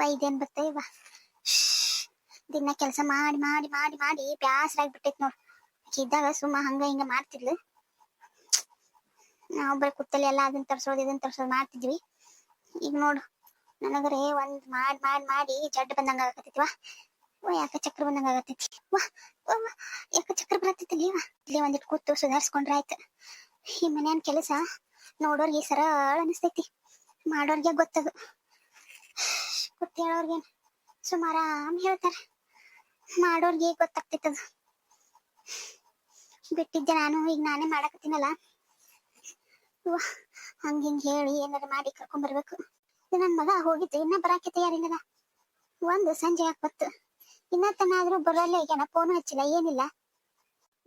ವಾ ಇದೇನ್ ಬರ್ತಾ ಇವ ದಿನ ಕೆಲಸ ಮಾಡಿ ಮಾಡಿ ಮಾಡಿ ಮಾಡಿ ಬ್ಯಾಸರಾಗಿ ಬಿಟ್ಟೈತಿ ನೋಡ್. ಇದ್ದಾಗ ಸುಮ್ಮ ಹಂಗ ಹಿಂಗ ಮಾಡ್ತಿದ್ಲು. ನಾವು ಬರೀ ಕುತ್ತಲ್ಲಿ ಎಲ್ಲ ಅದನ್ನ ತರ್ಸೋದು ಇದನ್ನ ತರ್ಸೋದು ಮಾಡ್ತಿದ್ವಿ. ಈಗ ನೋಡು, ನನಗರೆ ಒಂದ್ ಮಾಡ್ ಮಾಡ್, ಮಾಡಿ ಜಡ್ ಬಂದಂಗ ಆಗತೈತಿ ವಾ. ವಾ ಯಾಕ ಚಕ್ರ ಬಂದಂಗ ಆಗತೈತಿ ವಾ ಯಾಕ ಚಕ್ರ ಬರತೈತಿ ವಾ. ಇಲ್ಲಿ ಒಂದಿಟ್ ಕೂತು ಸುಧಾರಿಸ್ಕೊಂಡ್ರ ಆಯ್ತು. ಈ ಮನೆಯನ್ ಕೆಲಸ ನೋಡೋರ್ಗೆ ಸರಳ ಅನಿಸ್ತೈತಿ. ಮಾಡೋರ್ಗೆ ಗೊತ್ತದು. ಗೊತ್ತ ಹೇಳೋರ್ಗೇನ್ ಸುಮಾರ ಹೇಳ್ತಾರ. ಮಾಡೋರ್ಗೆ ಗೊತ್ತಾಗ್ತಿತ್ತದ? ಬಿಟ್ಟಿದ್ದೆ ನಾನು, ಈಗ ನಾನೇ ಮಾಡಕತ್ತೀನಲ್ಲ. ಹಂಗ ಹಿಂಗ್ ಹೇಳಿ ಏನಾರ ಮಾಡಿ ಕರ್ಕೊಂಡ್ ಬರ್ಬೇಕು. ನನ್ ಮಗ ಹೋಗಿದ್ದು, ಇನ್ನ ಬರಾಕೆ ತಯಾರಿಲ್ಲದ ಒಂದು ಸಂಜೆ ಆಗ್ಬತ್ತು. ಇನ್ನ ತನಾದ್ರೂ ಬರಲ್ಲ, ಈಗೇನ ಫೋನ್ ಹಚ್ಚಿಲ್ಲ, ಏನಿಲ್ಲ.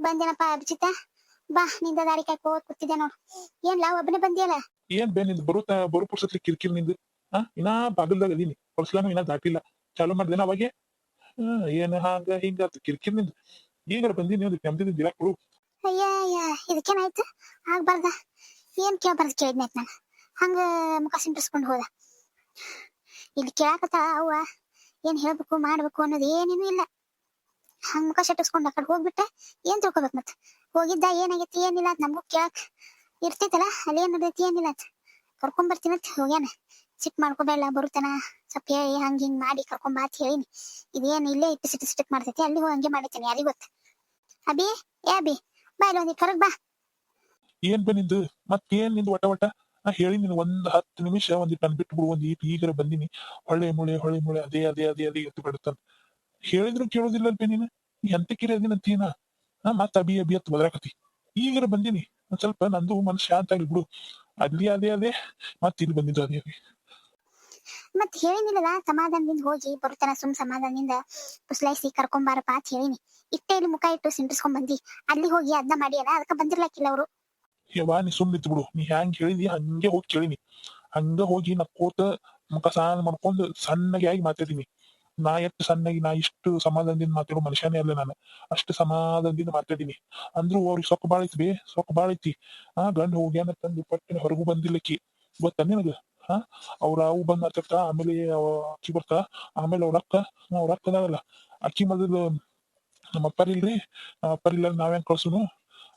ಬಂದೇನಪ್ಪ ಅಭಿಜಿತ? ಬಾ, ನಿಂದ ದಾರಿ ಕಾಯ್ಕೋ ಕೂತಿದ್ದೆ ನೋಡು. ಏನ್ಲಾ ಒಬ್ಬನೇ ಬಂದಿಯಲ್ಲ? ಏನ್ ಬೇ, ನಿಂದು ಬರು ತ- ಬರು ಪುರ್ಸತ್ಲಿ ಕಿರಿಕಿರಿ ನಿಂದು? ಇನ್ನ ಬಾಗಲ್ದಾಗ ಅದೀನಿ. ಹೊರ್ಸ್ಲಾನು ಇನ್ನ ದಾಟಿಲ್ಲ. ಚಾಲು ಮಾಡ್ದೇನ ಅವಾಗೆ ಹ್ಮ್ ಏನ್ ಹಂಗ ಹಿಂಗ ಅಂತ ಈಗ ಬಂದಿ ಒಂದು ನೆಮ್ಮದಿ ದಿನ ಕೊಡು. ಅಯ್ಯ ಇದಕ್ಕೇನಾಯ್ತು ಆಗ್ಬಾರ್ದ. ಏನ್ ಕೇಳ್ಬಾರ್ದು ಕೇಳಿದ್ನಾಯ್ತು ನಾನು. ಹಂಗ ಮುಖ ಸಿಂಪಡಿಸ್ಕೊಂಡು ಹೋದ. ಇಲ್ಲಿ ಕೇಳಾಕತ್ತ ಅವ್ವ, ಏನ್ ಹೇಳ್ಬೇಕು, ಮಾಡ್ಬೇಕು ಅನ್ನೋದು ಏನೇನು ಇಲ್ಲ. ಹಂಗ ಮುಖ ಸೆಟ್ಟಿಸ್ಕೊಂಡು ಆ ಕಡೆ ಹೋಗ್ಬಿಟ್ಟ. ಏನ್ ತಿಳ್ಕೊಬೇಕು ಮತ್? ಹೋಗಿದ್ದ ಏನಾಗೈತಿ ಏನಿಲ್ಲ ನಮಗೂ ಕೇಳಕ್ ಇರ್ತೈತಲ್ಲ, ಅಲ್ಲಿ ಏನ್ ನಡೆದೈತಿ, ಏನಿಲ್ಲ ಕರ್ಕೊಂಡ್ ಬರ್ತೀನಿ ಹೋಗ್ಯಾನ. ಸಿಟ್ ಮಾಡ್ಕೋಬೇಡ ಬರುತ್ತಾನ ಸ್ವಲ್ಪ ಹೇಳಿ ಹಂಗ ಹಿಂಗ್ ಮಾಡಿ ಕರ್ಕೊಂಡ್ ಅಂತ ಹೇಳಿನಿ. ಇದೇನು ಇಲ್ಲೇ ಇಟ್ಟು ಸಿಟ್ಟು ಮಾಡ್ತೈತಿ? ಅಲ್ಲಿ ಹೋಗಿ ಹಂಗೆ ಮಾಡಿತೇನೆ ಯಾರಿಗೂ ಗೊತ್ತ? ಅಬಿ ಏ ಅಬಿ ಬಾ ಇಲ್ಲಿ ಒಂದಿ ಹೊರಗ್ ಬಾ. ಏನ್ ಬೇ ನಿಂದು? ಏನ್ ನಿಂದು ವಟ ವಟ? ನಾ ಹೇಳಿ ನಿನ್ ಒಂದ್ ಹತ್ತು ನಿಮಿಷ ಒಂದಿಟ್ಟು ನನ್ ಬಿಟ್ಟು ಬಿಡು, ಒಂದ್ ಈಟ್ ಈಗರ ಬಂದಿನಿ. ಹೊಳೆ ಮುಳೆ ಹೊಳೆ ಮುಳೆ, ಅದೇ ಅದೇ ಅದೇ ಅದೇ ಎತ್ತು ಬಿಡುತ್ತಾನ ಹೇಳಿದ್ರು ಕೇಳೋದಿಲ್ಲ ಅಲ್ಬೇ ನೀನು? ಎಂತ ಕಿರಿ ಅದಿನ ಅಂತೀನ ನಾ ಮತ್ತ ಅಬಿ ಅಬಿ ಅತ್ ಬದ್ರಾಕತಿ. ಈಗರ ಬಂದಿನಿ. ಒಂದ್ ಸ್ವಲ್ಪ ನಂದು ಮನಸ್ಸು ಶಾಂತ ಆಗ್ಲಿ ಬಿಡು ಅಲ್ಲಿ, ಅದೇ ಅದೇ, ಮತ್ತೆ ಇಲ್ಲಿ ಬಂದಿದ್ದು ಅದೇ ಅದೇ. ಮತ್ ಹೇಳಿನಿಲ್ಲ ಸಮಾಧಾನದಿಂದ ಹೋಗಿ ಬರ್ತಾನ ಸುಮ್ ಸಮಾಧಾನದಿಂದ ಪುಸ್ಲೈಸಿ ಕರ್ಕೊಂಬಾರಪ್ಪ ಅಂತ ಹೇಳಿನಿ. ಇಟ್ಟೆ ಇಲ್ಲಿ ಮುಖ ಇಟ್ಟು ಸಿಂಟಿಸ್ಕೊಂಡ್ ಬಂದಿ. ಅಲ್ಲಿ ಹೋಗಿ ಅದ್ನ ಮಾಡಿ ಅಲ್ಲ, ಅದಕ್ಕ ಬಂದಿರ್ಲಾಕಿಲ್ಲ ಅವರು. ಯವಾ ನೀ ಸುಮ್ ಬಿಡು ನೀ ಹ್ಯಾಂಗ್ ಹೇಳಿದಿ? ಹಂಗೆ ಹೋಗಿ ಕೇಳಿನಿ. ಹಂಗ ಹೋಗಿ ನಕ್ಕೋತ ಮುಖ ಸ್ನಾನ ಮಾಡ್ಕೊಂಡು ಸಣ್ಣಗೆ ಆಗಿ ಮಾತಾಡಿನಿ. ನಾ ಎಷ್ಟು ಸಣ್ಣಗೆ, ನಾ ಇಷ್ಟು ಸಮಾಧಾನದಿಂದ ಮಾತಾಡೋ ಮನುಷ್ಯನೇ ಅಲ್ಲ ನಾನು. ಅಷ್ಟು ಸಮಾಧಾನದಿಂದ ಮಾತಾಡಿನಿ. ಅಂದ್ರು ಅವ್ರಿಗೆ ಸೊಕ್ಕ ಬಾಳೈತಿ ಬೇ, ಸೊಕ್ಕ ಬಾಳೈತಿ. ಆ ಗಂಡ ಹೋಗ್ಯಾನ ತಂದು ಪಟ್ಟಿನ ಹೊರಗೂ ಬಂದಿಲ್ಲಕ್ಕಿ ಗೊತ್ತ ಹಾ ಅವ್ರ ಅವು ಬಂದ್ ಮಾತಾಡ್ತಾ ಆಮೇಲೆ ಅಕ್ಕಿ ಬರ್ತಾ ಆಮೇಲೆ ಅವ್ರ ಅಕ್ಕ ಅವ್ರ ಅಕ್ಕ ಅದಾಳಲ್ಲ ಅಕ್ಕಿ ಮೊದಲು ನಮ್ಮ ಅಪ್ಪರ್ ಇಲ್ರಿ ನಮ್ಮ ಅಪ್ಪರ್ ಇಲ್ಲ ನಾವೇನ್ ಕಳ್ಸುನು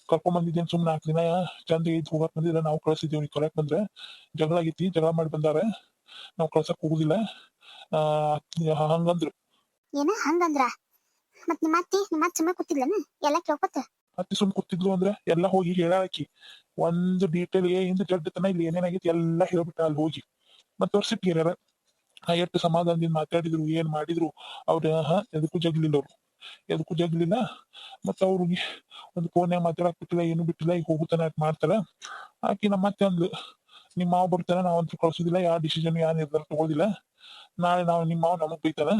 ಕರ್ಕೊಂಡ್ ಬಂದಿದ್ದೇನ್ ಸುಮ್ನೆ ನಾಲ್ಕು ದಿನ ಚಂದ ಇದ್ ಹೋಗಕ್ ಬಂದಿದ್ರೆ ನಾವು ಕಳ್ಸಿದ್ದೀವಿ ನೀವ್ ಕರೆಕ್ಟ್ ಬಂದ್ರೆ ಜಗಳ ಆಗೈತಿ ಜಗಳ ಮಾಡಿ ಬಂದಾರ ನಾವು ಕಳ್ಸಕ್ ಹೋಗುದಿಲ್ಲ ಹಂಗಂದ್ರು ಏನ ಹಂಗಂದ್ರ ಮತ್ ನಿಮ್ಮ ಅತ್ತಿ ನಿಮ್ಮ ಸುಮ್ಮನೆ ಕೂತಿದ್ಲನ ಎಲ್ಲ ಕೇಳ್ಕೊತ ಅತ್ತಿ ಸುಮ್ ಕೂತಿದ್ಲು ಅಂದ್ರೆ ಎಲ್ಲ ಹೋಗಿ ಹೇಳಾಕಿ, ಒಂದು ಡೀಟೇಲ್ ಏ ಇಂದ ಜಡ್ ತನ ಇಲ್ಲಿ ಏನೇನಾಗಿತ್ತು ಎಲ್ಲ ಹೇಳ್ಬಿಟ್ಟ ಅಲ್ಲಿ ಹೋಗಿ. ಸಿಟ್ಟಿಗೆ ಏನಾರ ಆ ಎಷ್ಟು ಸಮಾಧಾನದಿಂದ ಮಾತಾಡಿದ್ರು, ಏನ್ ಮಾಡಿದ್ರು, ಅವ್ರ ಎದಕ್ಕೂ ಜಗ್ಲಿಲ್ಲ ಅವ್ರು. ಎದಕ್ಕೂ ಜಗ್ಲಿಲ್ಲ, ಮತ್ತ ಅವ್ರಿಗೆ ಒಂದು ಫೋನ್ಯಾಗ ಮಾತಾಡಕ್ ಬಿಟ್ಟಿಲ್ಲ, ಏನು ಬಿಟ್ಟಿಲ್ಲ, ಈಗ ಹೋಗುತ್ತಾನ ಮಾಡ್ತಾರ? ಆಕಿ ನಮ್ಮ ಮತ್ತೆ ಅಂದ್ಲು, ನಿಮ್ಮ ಮಾವ ಬರ್ತಾನ ನಾವಂತೂ ಕಳ್ಸುದಿಲ್ಲ, ಯಾವ ಡಿಸಿಷನ್ ಯಾವ ನಿರ್ಧಾರ ತಗೋದಿಲ್ಲ ನಾಳೆ ನಾವು, ನಿಮ್ಮ ಮಾವ ನಮಗ್ ಬೈತಾನ.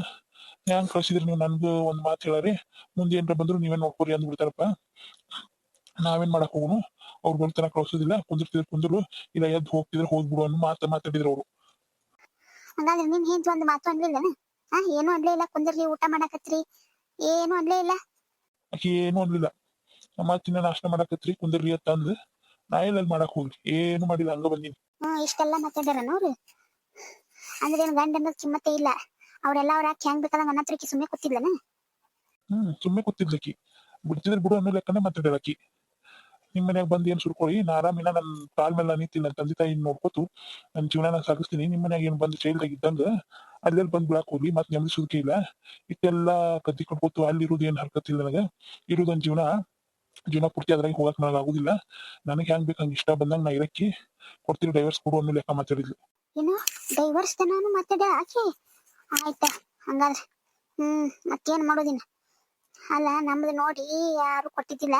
ಹೆಂಗ್ ಕಳ್ಸಿದ್ರಿ ನೀವು? ನನ್ಗೂ ಒಂದ್ ಮಾತು ಹೇಳರಿ. ಮುಂದೆ ಏನ್ರ ಬಂದ್ರು ನೀವೇ ನೋಡ್ಕೊರಿ ಅಂದ್ ಬಿಡ್ತಾರಪ್ಪ ನಾವೇನ್ ಮಾಡಕ್ ಹೋಗುನು? ಅವ್ರು ಬರ್ತಾನ ಕಳ್ಸೋದಿಲ್ಲ. ಕುಂದಿರ್ತಿದ್ರು ಕುಂದ್ರು ಇಲ್ಲ ಎದ್ದು ಹೋಗ್ತಿದ್ರೆ ಹೋಗ್ಬಿಡು ಅನ್ನೋ ಮಾತು ಮಾತಾಡಿದ್ರು ಅವರು. ಹಂಗಾದ್ರೆ ಹೆಂಡ್ತಿ ಒಂದು ಮಾತು ಅನ್ಲಿಲ್ಲನ ಹಾ ಏನು ಅನ್ಲೇ ಇಲ್ಲ. ಕುಂದಿರ್ಲಿ ಊಟ ಮಾಡಕತ್ರಿ. ಏನು ಅನ್ಲೇ ಇಲ್ಲ. ಆಕಿ ಏನು ಅನ್ಲಿಲ್ಲ ನಮ್ಮ ತಿನ್ನ ನಾಷ್ಟ ಮಾಡಕತ್ರಿ ಕುಂದಿರ್ಲಿ ಅಂತ ಅಂದ್ ನಾ ಎಲ್ಲಲ್ಲಿ ಮಾಡಕ್ ಹೋಗ್ಲಿ ಏನು ಮಾಡಿಲ್ಲ ಹಂಗ ಬಂದಿನಿ. ಹ್ಮ್ ಇಷ್ಟೆಲ್ಲ ಮಾತಾಡ್ಯಾರ ನೋಡ್ರಿ ಅಂದ್ರೆ ಏನ್ ಗಂಡ ಅನ್ನೋದ್ ಕಿಮ್ಮತ್ತೆ ಇಲ್ಲ. ಅವ್ರೆಲ್ಲ ಅವ್ರ ಯಾಕೆ ಹೆಂಗ್ ಬೇಕಾದಂಗ ನನ್ನ ಹತ್ರಕ್ಕೆ ಸುಮ್ಮನೆ ಕೂತಿದ್ಲನ? ಹ್ಮ್ ಸುಮ್ಮನೆ ಕೂತಿದ್ಲಕಿ ಬಿಡ್ತಿದ್ರೆ ಬಿಡು ಅನ್ನೋ ಲೆಕ್ಕನೆ ಮಾತಾಡಕಿ ನಿಮ್ ಮನ್ಯಾಗ ಬಂದ್ ಏನ್ ಸುರ್ಕೊಳ್ಳಿ ನಾ ಆರಾಮಿನ ನನ್ ತಾಳ್ ಮೇಲೆ ನಿಂತಿಲ್ಲ ನನ್ ತಂದೆ ತಾಯಿ ನೋಡ್ಕೊತು. ನನ್ ಜೀವನ ನಾನು ಸಾಗಿಸ್ತೀನಿ. ನಿಮ್ ಮನ್ಯಾಗ ಏನ್ ಬಂದ್ ಚೈಲ್ಡ್ ಇದ್ದಂಗ ಅಲ್ಲೆಲ್ಲಿ ಬಂದ್ ಬಿಡಾಕ್ ಹೋಗ್ಲಿ ಮತ್ ನೆಮ್ಮದಿ ಸುಖಿ ಇಲ್ಲ. ಇಷ್ಟೆಲ್ಲ ಕದ್ದಿ ಕಟ್ಕೊತು ಅಲ್ಲಿ ಇರೋದು ಏನ್ ಹರ್ಕತ್ ಇಲ್ಲ ನನಗ. ನನ್ ಜೀವನ. ಜೀವನ ಪೂರ್ತಿ ಅದ್ರಾಗ ಹೋಗಕ್ ನನಗ ಆಗುದಿಲ್ಲ. ನನಗ್ ಹೆಂಗ್ ಬೇಕು ಹಂಗ ಇಷ್ಟ ಬಂದಂಗ ನಾ ಇರಕ್ಕಿ. ಕೊಡ್ತೀನಿ ಡೈವರ್ಸ್ ಕೊಡು ಅನ್ನೋ ಲೆಕ್ಕ ಮಾತಾಡಿದ್ಲು. ಏನು ಡೈವರ್ಸ್ ತನಾನು ಮಾತಾಡ ಆಕೆ? ಆಯ್ತಾ, ಹಂಗಾದ್ರೆ. ಹ್ಮ್, ಮತ್ತೇನ್ ಮಾಡೋದಿನ ಅಲ್ಲ, ನಮ್ದು ನೋಡಿ ಯಾರು ಕೊಟ್ಟಿದ್ದಿಲ್ಲ.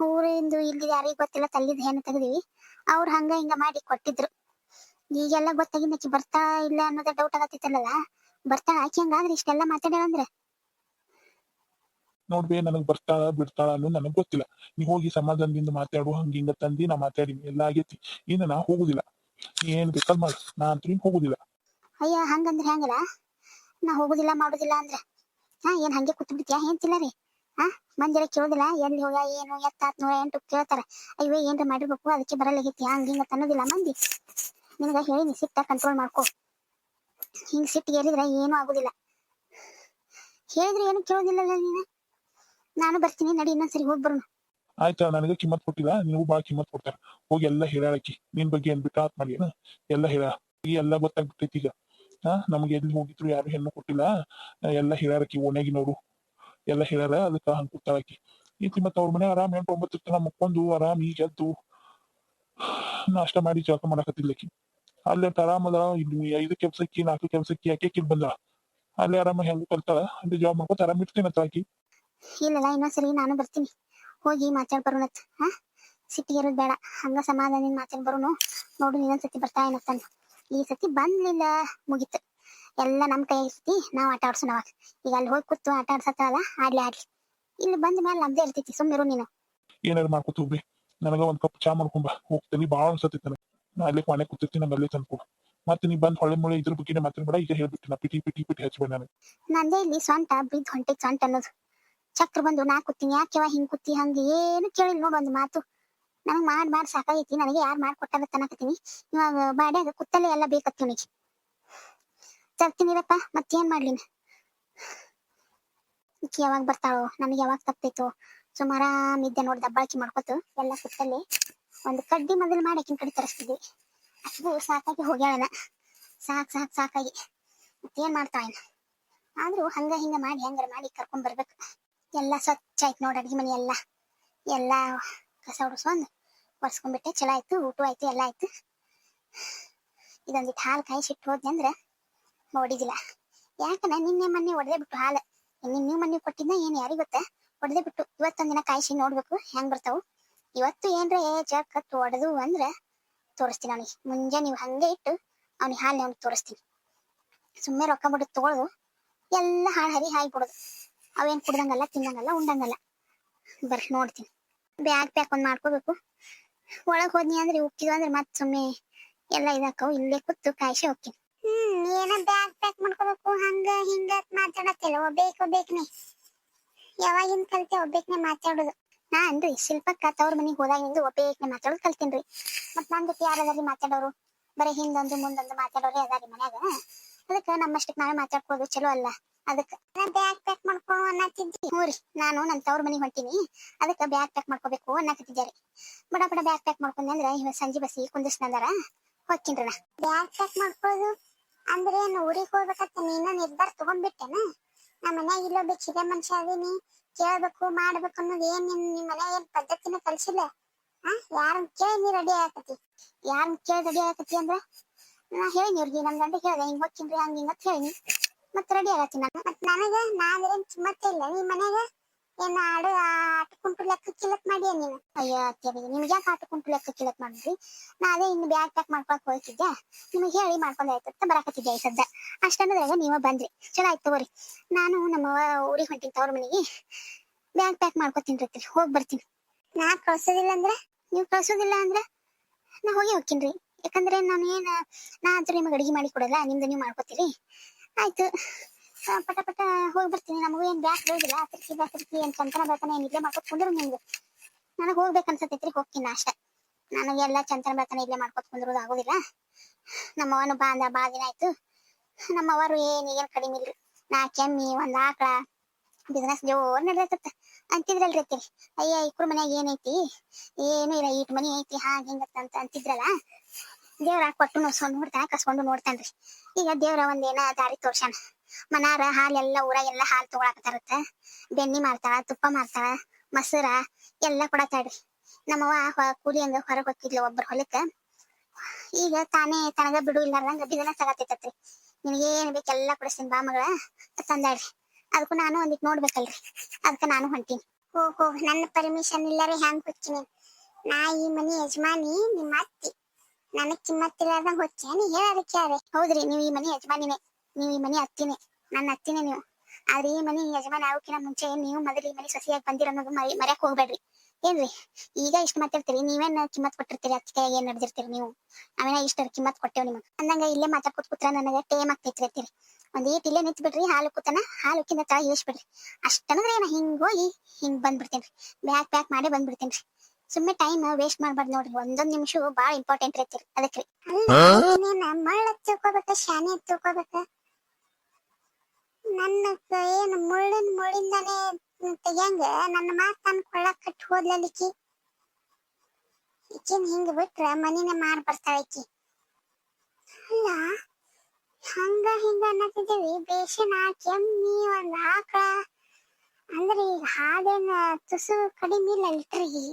ಊರಿಂದ ಇಲ್ಲಿ ಯಾರಿಗೂ ಗೊತ್ತಿಲ್ಲ ತಲ್ಲಿದ್ ಹೆಣ್ಣು ತೆಗ್ದಿವಿ. ಅವ್ರು ಹಂಗ ಹಿಂಗ ಮಾಡಿ ಕೊಟ್ಟಿದ್ರು. ಈಗೆಲ್ಲ ಗೊತ್ತಾಗಿಂದ ಆಕಿ ಬರ್ತಾ ಇಲ್ಲ ಅನ್ನೋದ ಡೌಟ್ ಆಗತ್ತಿತ್ತಲ್ಲ ಬರ್ತಾ ಆಕಿ ಹಂಗಾದ್ರೆ ಇಷ್ಟೆಲ್ಲ ಮಾತಾಡ್ಯಾಳಂದ್ರೆ ನೋಡ್ಬೇ ನನಗ್ ಬರ್ತಾಳ, ಬಿಡ್ತಾಳ ಅನ್ನೋ ನನಗ್ ಗೊತ್ತಿಲ್ಲ. ನೀ ಹೋಗಿ ಸಮಾಧಾನದಿಂದ ಮಾತಾಡು, ಹಂಗ ಹಿಂಗ ತಂದಿ ನಾ ಮಾತಾಡಿನಿ, ಎಲ್ಲ ಆಗೈತಿ. ಇನ್ನ ನಾ ಹೋಗುದಿಲ್ಲ. ಏನ್ ಬೇಕಲ್ ಮಾಡ್, ನಾ ಅಂತೂ ಹೋಗುದಿಲ್ಲ. ಅಯ್ಯ, ಹಂಗಂದ್ರೆ ಹೆಂಗಲ್ಲ? ನಾ ಹೋಗುದಿಲ್ಲ, ಮಾಡುದಿಲ್ಲ ಅಂದ್ರೆ. ಹಾ, ಏನ್ ಹಂಗೆ ಕೂತ್ ಬಿಡ್ತೀಯಾ ರೀ? ಹಾ ಮಂದಿರ ಕೇಳೋದಿಲ್ಲ? ಎಲ್ಲಿ ಹೋಗ, ಏನು, ಎತ್ತಾತ್ ನೂರ ಎಂಟು ಕೇಳ್ತಾರ. ಅಯ್ಯೋ, ಏನ್ರ ಮಾಡಿರ್ಬೇಕು? ಅದಕ್ಕೆ ಬರಲಾಗೈತಿ ಹಂಗ ಹಿಂಗ ಅನ್ನೋದಿಲ್ಲ ಮಂದಿ. ನಿನಗ ಹೇಳಿನಿ, ಸಿಟ್ಟ ಕಂಟ್ರೋಲ್ ಮಾಡ್ಕೋ. ಹಿಂಗ್ ಸಿಟ್ಟಿಗೆ ಏರಿದ್ರೆ ಏನೂ ಆಗುದಿಲ್ಲ. ಹೇಳಿದ್ರೆ ಏನು ಕೇಳೋದಿಲ್ಲಲ್ಲ ನೀನು? ನಾನು ಬರ್ತೀನಿ, ನಡಿ, ಇನ್ನೊಂದ್ಸರಿ ಹೋಗಿ ಬರೋಣ. ಆಯ್ತಾ, ನನಗೆ ಕಿಮ್ಮತ್ ಕೊಟ್ಟಿಲ್ಲ. ನೀವು ಬಾಳ ಕಿಮ್ಮತ್ ಕೊಡ್ತಾರ. ಹೋಗಿ ಎಲ್ಲ ಹೇಳಾಕಿ ನಿನ್ ಬಗ್ಗೆ ಏನ್ ಬಿಟ್ಟ ಆತ್ ಮಾಡಿ ಎಲ್ಲ ಹೇಳ. ಈ ಎಲ್ಲ ಗೊತ್ತಾಗ್ಬಿಟ್ಟೈತಿ ಈಗ. ನಮ್ಗೆ ಎಲ್ಲಿ ಹೋಗಿದ್ರು ಯಾರು ಹೆಣ್ಣು ಕೊಟ್ಟಿಲ್ಲ. ಎಲ್ಲ ಹೇಳಾರಕಿ ಓಣ್ಯಾಗಿನವ್ರು. ಎಲ್ಲ ಹೇಳಾರ ಅದಕ್ಕ ಹಂಗ ಕೂತಾಳಕಿ ಈತಿ ಮತ್ತ ಅವ್ರ ಮನೆ ಆರಾಮ್ ಎಂಟು ಒಂಬತ್ತು ತನ ಮುಕ್ಕೊಂದು ಆರಾಮ್ ಈಗ ಎದ್ದು ನಾಷ್ಟ ಮಾಡಿ ಜಳಕ ಮಾಡಕತ್ತಿಲ್ಲಕಿ ಅಲ್ಲೇ ಆರಾಮ ಇಲ್ಲಿ ಐದು ಕೆಲ್ಸಕ್ಕಿ, ನಾಲ್ಕು ಕೆಲ್ಸಕ್ಕಿ ಯಾಕೆ ಕಿಲ್ ಬಂದಳ. ಅಲ್ಲೇ ಆರಾಮ ಹೆಂಗ್ ಕಲ್ತಾಳ, ಅಲ್ಲಿ ಜಾಬ್ ಮಾಡ್ಕೊತ ಆರಾಮ್ ಇರ್ತೀನಿ ಅಂತ ಆಕಿ. ಇಲ್ಲಲ್ಲ, ಇನ್ನೊಂದ್ಸರಿ ನಾನು ಬರ್ತೀನಿ. ಹೋಗಿ ಮಾತಾಡ್ ಬರೋಣತ್ ಹಾ ಸಿಟ್ಟಿಗೆ ಇರೋದ್ ಬೇಡ, ಹಂಗ ಸಮಾಧಾನದಿಂದ ಮಾತಾಡ್ ಬರೋನು ನೋಡು ಇನ್ನೊಂದ್ಸತಿ ಬರ್ತಾ ಏನತ್ತಂತ ಈ ಸತಿ ಬಂದ್ಲಿಲ್ಲ ಮುಗೀತು. ಎಲ್ಲ ನಮ್ ಕೈ ಸತಿ ನಾವ್ ಆಟ ಈಗ ಅಲ್ಲಿ ಹೋಗಿ ಕೂತು ಆಟ ಆಡ್ಸತ್ತಲ್ಲ ಆಡ್ಲಿ ಆಡ್ಲಿ. ಇಲ್ಲಿ ಬಂದ ಮೇಲೆ ನಮ್ದೇ ಇರ್ತೈತಿ ಸುಮ್ಮಿರು ನೀನು. ಏನಾದ್ರು ಮಾಡ್ಕೊತ ಹೋಗ್ಬಿ ನನಗ ಒಂದ್ ಕಪ್ ಚಾ ಮಾಡ್ಕೊಂಬ ಹೋಗ್ತೀನಿ ಬಾಳ ಅನ್ಸತ್ತೈತಿ ನನಗೆ. ನಾ ಅಲ್ಲಿ ಮನೆ ಕೂತಿರ್ತೀನಿ ನಂಗೆ ಅಲ್ಲೇ ತಂದ್ಕೊ ಮತ್ತೆ ನೀ ಬಂದ್ ಹೊಳೆ ಮುಳೆ ಇದ್ರ ಬಗ್ಗೆ ಮಾತಾಡ್ಬೇಡ ಈಗ ಹೇಳ್ಬಿಟ್ಟು ನಾ ಪಿಟಿ ಪಿಟಿ ಪಿಟಿ ಹಚ್ಬೇಡ ನನಗೆ ನಂದೇ ಇಲ್ಲಿ ಸ್ವಂತ ಬಿದ್ದ ಹೊಂಟೈತ್ ಸ್ವಂತ ಅನ್ನೋದು. ಚಕ್ರ ಬಂದು ನಾ ಕೂತೀನಿ ಯಾಕೆವ ಹಿಂಗ್ ಕೂತಿ ಹಂಗ ಏನು ಕೇಳಿಲ್ಲ ನೋಡು ಒಂದು ಮಾತು. ನನಗ್ ಮಾಡ್ ಮಾಡ್ ಸಾಕಾಗೈತಿ. ನನಗೆ ಯಾರು ಮಾಡ್ಕೊಟ್ಟಾರ ತನಕತ್ತೀನಿ ಇವಾಗ ಬಾಡ್ಯಾಗ ಕುತ್ತಲೆ ಎಲ್ಲ ಬೇಕತ್ತಿ ಅವನಿಗೆ ತರ್ತೀನಿರಪ್ಪ ಮತ್ತೇನ್ ಮಾಡ್ಲಿನ ಈಕಿ ಯಾವಾಗ ಬರ್ತಾಳೋ, ನನಗೆ ಯಾವಾಗ ತಪ್ಪೈತೋ ಸುಮಾರ ನಿದ್ದೆ ನೋಡಿ, ದಬ್ಬಾಳಿಕೆ ಮಾಡ್ಕೊತು ಎಲ್ಲ ಕುತ್ತಲ್ಲಿ ಒಂದು ಕಡ್ಡಿ ಮೊದಲು ಮಾಡಿ ಆಕಿನ ಕಡೆ ತರಿಸ್ತಿದ್ವಿ ಅಷ್ಟು ಸಾಕಾಗಿ ಹೋಗ್ಯಾಳನ ಸಾಕ್ ಸಾಕ್, ಸಾಕಾಗಿ. ಮತ್ತೇನ್ ಮಾಡ್ತಾಳ ಆದ್ರೂ ಹಂಗ ಹಿಂಗ ಮಾಡಿ, ಹೆಂಗಾರ ಮಾಡಿ ಕರ್ಕೊಂಡ್ ಬರ್ಬೇಕು. ಎಲ್ಲ ಸ್ವಚ್ಛ ಆಯ್ತು ನೋಡ್ ಅಡ್ಗೆ ಮನೆ ಎಲ್ಲ. ಎಲ್ಲ ಕಸ ಹೊಡ್ಸ್ಕೊಂಡ್ ಒರ್ಸ್ಕೊಂಡ್ಬಿಟ್ಟೆ. ಚಲೋ ಆಯ್ತು, ಊಟ ಆಯ್ತು, ಎಲ್ಲ ಆಯ್ತು. ಇದೊಂದಿಟ್ಟು ಹಾಲು ಕಾಯಿಸಿಟ್ಟು ಹೋದ್ನಿ ಅಂದ್ರ ಹೊಡಿದಿಲ್ಲ ಯಾಕನ ನಿನ್ನೆ ಮೊನ್ನೆ ಒಡೆದೇ ಬಿಟ್ಟು ಹಾಲು. ನಿನ್ನೆ ಮೊನ್ನೆ ಕೊಟ್ಟಿದ್ನ ಏನು ಯಾರಿಗ್ ಗೊತ್ತ? ಒಡೆದೇ ಬಿಟ್ಟು. ಇವತ್ತೊಂದಿನ ಕಾಯಿಸಿ ನೋಡ್ಬೇಕು, ಹೆಂಗ್ ಬರ್ತಾವು. ಇವತ್ತು ಏನ್ರ ಜಕ್ಕತ್ತು ಒಡೆದು ಅಂದ್ರೆ ತೋರಿಸ್ತೀನಿ ಅವನಿಗೆ. ಮುಂಜಾನೆ ನೀವು ಹಂಗೆ ಇಟ್ಟು ಅವ್ನಿಗೆ ಹಾಲು ಅವ್ನಿಗೆ ತೋರಿಸ್ತೀನಿ. ಸುಮ್ಮನೆ ರೊಕ್ಕ ಬಿಟ್ಟು ತಗೊಳ್ಳೋದು ಎಲ್ಲ ಹಾಳು ಹರಿ ಹಾಯಿ ಬಿಡೋದು. ಅವೇನ್ ಕುಡ್ದಂಗಲ್ಲ ತಿನ್ನಂಗಲ್ಲ ಉಂಡಂಗಲ್ಲ. ಬರ್ರಿ, ನೋಡ್ತೀನಿ. ಬ್ಯಾಗ್ ಪ್ಯಾಕ್ ಒಂದ್ ಮಾಡ್ಕೋಬೇಕು. ಒಳಗ್ ಹೋದ್ನಿ ಅಂದ್ರೆ ಉಕ್ಕಿದ ಅಂದ್ರೆ ಮತ್ ಸುಮ್ಮನೆ ಎಲ್ಲ ಇದಾಕವು ಇಲ್ಲೇ ಕೂತು ಕಾಯಿಸಿ ಹೋಗ್ತೀನಿ. ಹ್ಮ್ ಏನ ಬ್ಯಾಗ್ ಪ್ಯಾಕ್ ಮಾಡ್ಕೋಬೇಕು ಹಂಗ ಹಿಂಗ ಮಾತಾಡತ್ತಿಲ್ಲ ಒಬ್ಬೇಕ್ ಒಬ್ಬೇಕ್ನೆ. ಯಾವಾಗಿಂದ ಕಲ್ತೆ ಒಬ್ಬೇಕ್ನೆ ಮಾತಾಡೋದು? ನಾ ಅಂದ್ರಿ ಶಿಲ್ಪಕ್ಕ ತವ್ರ ಮನಿಗ್ ಹೋದಾಗಿಂದ ಒಬ್ಬೇಕ್ನೆ ಮಾತಾಡೋದು ಕಲ್ತೇನ್ರಿ. ಮತ್ ನನ್ ಜೊತೆ ಯಾರದಾರಿ ಮಾತಾಡೋರು? ಬರೀ ಹಿಂದೊಂದು ಮುಂದೊಂದು ಮಾತಾಡೋರಿ ಅದಾರಿ ಮನ್ಯಾಗ. ಅದಕ್ಕ ನಮ್ಮಷ್ಟಕ್ ನಾವೇ ಮಾತಾಡ್ಕೋದು ಚಲೋ ಅಲ್ಲ. ಅದಕ್ಕ ಬ್ಯಾಗ್ ಪ್ಯಾಕ್ ಮಾಡ್ಕೊ ಅನ್ನತ್ತಿದ್ದಿ ಹ್ಞೂ ನಾನು ನನ್ನ ತವ್ರ ಮನೆಗೆ ಹೊಂಟೀನಿ. ಅದಕ್ಕ ಬ್ಯಾಗ್ ಪ್ಯಾಕ್ ಮಾಡ್ಕೋಬೇಕು ಅನ್ನಕತ್ತಿದ್ದೆ ರೀ. ಬಡ ಬಡ ಬ್ಯಾಗ್ ಪ್ಯಾಕ್ ಮಾಡ್ಕೊಂಡೆ ಅಂದ್ರೆ ಇವಾಗ ಸಂಜೆ ಬಸಿ ಕುಂದಿಸ್ನಂದಾರ ನಂದರ ನಾ. ಬ್ಯಾಗ್ ಪ್ಯಾಕ್ ಮಾಡ್ಕೋದು ಅಂದ್ರೆ ಏನು ಊರಿಗೆ ಹೋಗ್ಬೇಕಂತ ನೀನು ನಿರ್ಧಾರ ತಗೊಂಡ್ಬಿಟ್ಟೆನ? ನಮ್ಮ ಮನ್ಯಾಗ ಇಲ್ಲೊಬ್ಬ ಚಿರ ಮನುಷ್ಯ ಅದೀನಿ. ಕೇಳ್ಬೇಕು, ಮಾಡ್ಬೇಕು ಅನ್ನೋದು ಏನ್ ನಿಮ್ ನಿಮ್ ಮನ್ಯಾಗ ಏನ್ ಪದ್ಧತಿನ ಕಲ್ಸಿಲ್ಲ? ಆ, ಯಾರನ್ ಕೇಳಿ ನೀ ರೆಡಿ ಆಗತಿ ಯಾರನ್ ಕೇಳಿ ರೆಡಿ ಆಗತಿ ಅಂದ್ರ ನಾ ಹೇಳಿನಿ ಅವ್ರಿಗೆ ನನ್ ಗಂಡ ಹೇಳ್ದೆ ಹಿಂಗ್ ಹೋಗ್ತೀನ್ರಿ ಹಂಗ ಹಿಂಗತ್ ಹೇಳಿನಿ ಮತ್ ರೆಡಿ ಆಗತ್ತಿ ನಾನು. ಮತ್ ನನಗ ನಾವೇನ್ ಮತ್ತೆ ಇಲ್ಲ ನಿಮ್ ಮನ್ಯಾಗ ಏನ್ ಆಡು ಆಟ ಕುಂಟು ಲೆಕ್ಕ ಕಿಲತ್ ಮಾಡಿ ನೀನು? ಅಯ್ಯೋ, ಅತ್ತೆ ನಿಮ್ಗೆ ಯಾಕೆ ಆಟ ಕುಂಟು ಲೆಕ್ಕ ಕಿಲಕ್ ಮಾಡಿದ್ರಿ? ನಾ ಅದೇ ಇನ್ನು ಬ್ಯಾಗ್ ಪ್ಯಾಕ್ ಮಾಡ್ಕೊಳಕ್ ಹೋಗ್ತಿದ್ದೆ ನಿಮಗೆ ಹೇಳಿ ಮಾಡ್ಕೊಂಡ್ ಅಂತ ಬರಾಕತ್ತಿದ್ದೆ ಸದ್ದ? ಅಷ್ಟಂದ್ರೆ ನೀವ ಬಂದ್ರಿ. ಚಲೋ ಆಯ್ತು ತಗೋರಿ. ನಾನು ನಮ್ಮ ಊರಿಗೆ ಹೊಂಟಿನಿ ತವ್ರ ಮನೆಗೆ. ಬ್ಯಾಗ್ ಪ್ಯಾಕ್ ಮಾಡ್ಕೊತೀನಿ ಹೋಗಿ ಬರ್ತೀನಿ. ನಾ ಕಳ್ಸೋದಿಲ್ಲ ಅಂದ್ರೆ? ನೀವು ಕಳ್ಸೋದಿಲ್ಲ ಅಂದ್ರೆ? ನಾ ಹೋಗಿ ಹೋಗ್ತೀನಿ ಯಾಕಂದ್ರೆ ನಾನು ಏನ್, ನಾ ಅಂತೂ ನಿಮಗೆ ಅಡಿಗೆ ಮಾಡಿ ಕೊಡಲ್ಲ, ನಿಮ್ದು ನೀವು ಮಾಡ್ಕೊತೀರಿ. ಆಯ್ತು. ಪಟ ಪಟ ಹೋಗಿ ಬರ್ತೀನಿ. ನಮಗೂ ಏನ್ ಬ್ಯಾಕ್ ಹೋಗಿಲ್ಲ ತಿರ್ಕಿ ಬ್ಯಾಕ್ ಏನ್ ಚಂತನ ಬರ್ತಾನೆ ಏನ್ ಇಲ್ಲೇ ಮಾಡ್ಕೊತ ಕುಂದ್ರು ನಿಮ್ಗೆ. ನನಗೆ ಹೋಗ್ಬೇಕು ಅನ್ಸತೈತ್ರಿ ಹೋಗ್ತೀನಿ ಅಷ್ಟೇ. ನನಗೆಲ್ಲ ಚಂತನ ಬರ್ತಾನೆ ಇಲ್ಲೇ ಮಾಡ್ಕೊತ ಕುಂದ್ರೋದು ಆಗೋದಿಲ್ಲ. ನಮ್ಮವನು ಬಾ ಅಂದ, ಬಾ ದಿನ ಆಯ್ತು. ನಮ್ಮವರು ಏನ್ ಏನ್ ಕಡಿಮೆ ಇಲ್ರಿ. ನಾ ಕೆಮ್ಮಿ, ಒಂದ್ ಆಕಳ ಬಿಸ್ನೆಸ್ ಜೋರ್ ನಡ್ದೈತತ್ತ ಅಂತಿದ್ರಲ್ರಿ ಅಯ್ಯ ಇಕ್ರ ಮನ್ಯಾಗ ಏನೈತಿ ಏನು ಇಲ್ಲ. ಈಟ್ ಮನಿ ಐತಿ, ಹಾಗೆ ಹಿಂಗತ್ತ ಅಂತ ಅಂತಿದ್ರಲ್ಲ. ದೇವ್ರ ಕೊಟ್ಟು ನೋಡ್ಸ್ಕೊಂಡ್ ನೋಡ್ತಾನ ಕಸ್ಕೊಂಡು ನೋಡ್ತಾನ್ರಿ ಈಗ ದೇವ್ರ ಒಂದೇನ ದಾರಿ ತೋರ್ಸ್ಯಾನ. ಮನಾರ ಹಾಲೆಲ್ಲ ಊರಾಗೆಲ್ಲ ಹಾಲು ತಗೊಳಕತ್ತಾರತ್ತ. ಬೆಣ್ಣಿ ಮಾರ್ತಾಳ, ತುಪ್ಪ ಮಾರ್ತಾಳ, ಮೊಸರ ಎಲ್ಲ ಕೊಡತಾಳ್ರಿ ನಮ್ಮವ್ವ ಕೂಲಿ ಅಂದ ಹೊರಗ್ ಹೋಗಿದ್ಲು ಒಬ್ಬರ ಹೊಲಕ್ಕ. ಈಗ ತಾನೇ ತನಗ ಬಿಡು ಇಲ್ಲಾರ್ದಂಗ ಬಿದನ ಆಗತ್ತೈತತ್ರಿ ನಿನಗೆ ಏನ್ ಬೇಕೆಲ್ಲ ಕೊಡಿಸ್ತೀನಿ ಬಾ ಮಗಳ ತಂದಾಳ್ರಿ. ಅದಕ್ಕೂ ನಾನು ಒಂದಿಟ್ ನೋಡ್ಬೇಕಲ್ರಿ. ಅದಕ್ಕ ನಾನು ಹೊಂಟೀನಿ. ಓಹೋ, ನನ್ನ ಪರ್ಮಿಷನ್ ಇಲ್ಲರಿ ಹ್ಯಾಂಗ್ ಹೊಚ್ಚಿನಿ ನಾ ಈ ಮನಿ ಯಜಮಾನಿ, ನಿಮ್ಮ ಅತ್ತಿ. ನನಗ್ ಕಿಮ್ಮತ್ತಿಲ್ಲಾರ್ದಂಗ ಹೊಚ್ಚೇನಿ ಹೇಳೋದಕ್ಕೆ ಯಾರೇ ಹೌದ್ರಿ, ನೀವು ಈ ಮನಿ ಯಜಮಾನಿನೇ. ನೀವು ಈ ಮನಿ ಅತ್ತಿನೇ. ನನ್ನ ಅತ್ತಿನೇ ನೀವು. ಆದ್ರೆ ಈ ಮನಿ ಯಜಮಾನ ಆಗೋಕಿನ ಮುಂಚೆ ನೀವು ಮೊದಲು ಈ ಮನಿ ಸೊಸೆಯಾಗಿ ಬಂದಿರೋ ಅನ್ನೋದು ಮರಿ, ಮರ್ಯಾಕ್ ಹೋಗ್ಬೇಡ್ರಿ. ಏನ್ರಿ? ಈಗ ಇಷ್ಟ ಮಾತಾಡ್ತೀರಿ. ನೀವೇನ್ ಕಿಮ್ಮತ್ ಕೊಟ್ಟಿರ್ತೀರಿ ಅತ್ತಿಗೆ? ಏನ್ ನಡೆದಿರ್ತೀರಿ ನೀವು? ನಾವೇನ ಇಷ್ಟ ಕಿಮ್ಮತ್ ಕೊಟ್ಟೇವ್ ನಿಮಗೆ? ಅಂದಂಗ ಇಲ್ಲೇ ಮಾತಾಡ್ಕೊತ ಕೂತ್ರ ನನಗ ಟೇಮ್ ಆಗ್ತೈತ್ರಿ ಒಂದ್ ಈಟ್ ಇಲ್ಲೇ ನಿಂತ್ ಬಿಡ್ರಿ, ಹಾಲು ಕೂತನ ಹಾಲು ಉಕ್ಕಿಂದ ತಳ ಇಳಿಸ್ಬಿಡ್ರಿ ಅಷ್ಟನಂದ್ರೆ ಏನ, ಹಿಂಗ್ ಹೋಗಿ ಹಿಂಗ್ ಬಂದ್ಬಿಡ್ತೇನ್ರಿ. ಬ್ಯಾಕ್ ಬ್ಯಾಕ್ ಮಾಡಿ ಬಂದ್ಬಿಡ್ತೇನ್ರಿ. ಸುಮ್ಮನೆ ಟೈಮ್ ವೇಸ್ಟ್ ಮಾಡ್ಬಾರ್ದು ನೋಡ್ರಿ. ಒಂದೊಂದ್ ನಿಮಿಷ ಬಾಳ ಇಂಪಾರ್ಟೆಂಟ್ ಐತಿ ಅದಕ್ಕೆ ಮಳ್ಳ ತಿಳ್ಕೊಬೇಕ ಶಾನೆ ತಿಳ್ಕೊಬೇಕ ನನ್ನ ಏನ್ ಮುಳ್ಳಿನ ಮುಳ್ಳಿಂದಾನೆ ತೆಗ್ಯಂಗ ನನ್ನ ಮಾತ್ ನನ್ ಕೊಳ್ಳಕ್ ಕಟ್ಟಿ ಹೋದ್ಲಲಿಕ್ಕಿ ಈಕಿನ್ ಹಿಂಗ ಬಿಟ್ರ? ಮನಿನ ಮಾರ್ ಬರ್ತಾಳ ಈಕಿ. ಅಲ್ಲ ಹಂಗ ಹಿಂಗ ಅನ್ನತ್ತಿದ್ದೀವಿ. ಬೇಷನ ಕೆಮ್ಮಿ ಒಂದ್ ಆಕಳ. ಅಂದ್ರೆ ಈಗ ಹಾದೇನ ತುಸು ಕಡಿಮೆ ಇಲ್ಲ ಲಿಟ್ರಿಗೆ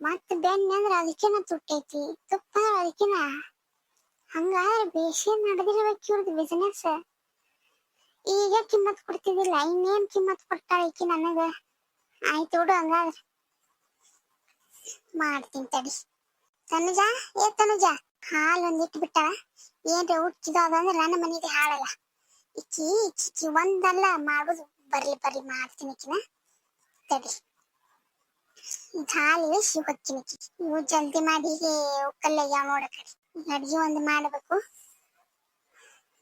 ಮತ್ ಬೆಣ್ಣೆ ಅಂದ್ರ ಅದಕ್ಕಿನ ತುಟ್ಟೈತಿ. ತುಪ್ಪ ಅಂದ್ರ ಅದಕ್ಕಿನ ಹಂಗಾದ್ರೆ ಬೇಸಿಗೆ ನಡೆದಿರ್ಬೇಕು ಇವ್ರದ್ದು ಬಿಸ್ನೆಸ್ ಈಗ ಕಿಮ್ಮತ್ ಕೊಡ್ತಿದ್ದಿಲ್ಲ, ಇನ್ನೇನ್ ಕಿಮ್ಮತ್ ಕೊಡ್ತಾಳ ಈಕಿ ನನಗ? ಆಯ್ತು ಬಿಡು ಹಂಗಾದ್ರೆ. ಮಾಡ್ತೀನಿ ತಡಿ. ತನುಜ? ಏ ತನುಜ, ಹಾಲು ಒಂದ್ ಇಟ್ಟು ಬಿಟ್ಟಾಳ ಏನ್ರ ಹುಟ್ಟಿದ ನನ್ನ ಮನೆಗೆ ಹಾಳಲ್ಲ. ಇಕ್ಕಿ ಇಕ್ಕಿ ಒಂದಲ್ಲ ಮಾಡುದು. ಬರ್ಲಿ ಬರ್ಲಿ, ಮಾಡ್ತೀನಿ ಇಕ್ಕಿನ ತಡಿ. ಹಾಲು ಇಳಿಸಿ ಹೊಕ್ಕಿನಿ ಇವು ಜಲ್ದಿ ಮಾಡಿ ಉಕ್ಕಲ್ಲ ನೋಡ ಕಡೆ. ಅಡ್ಗೆ ಒಂದು ಮಾಡಬೇಕು.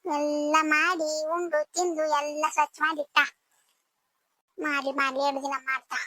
ಎಲ್ಲ ಮಾಡಿ, ಉಂಡು, ತಿಂದು, ಎಲ್ಲ ಸ್ವಚ್ಛ ಮಾಡಿ ಇಟ್ಟ ಮಾಡಿ ಮಾಡ್ಲಿ ಎರಡು ದಿನ ಮಾಡ್ತಾ.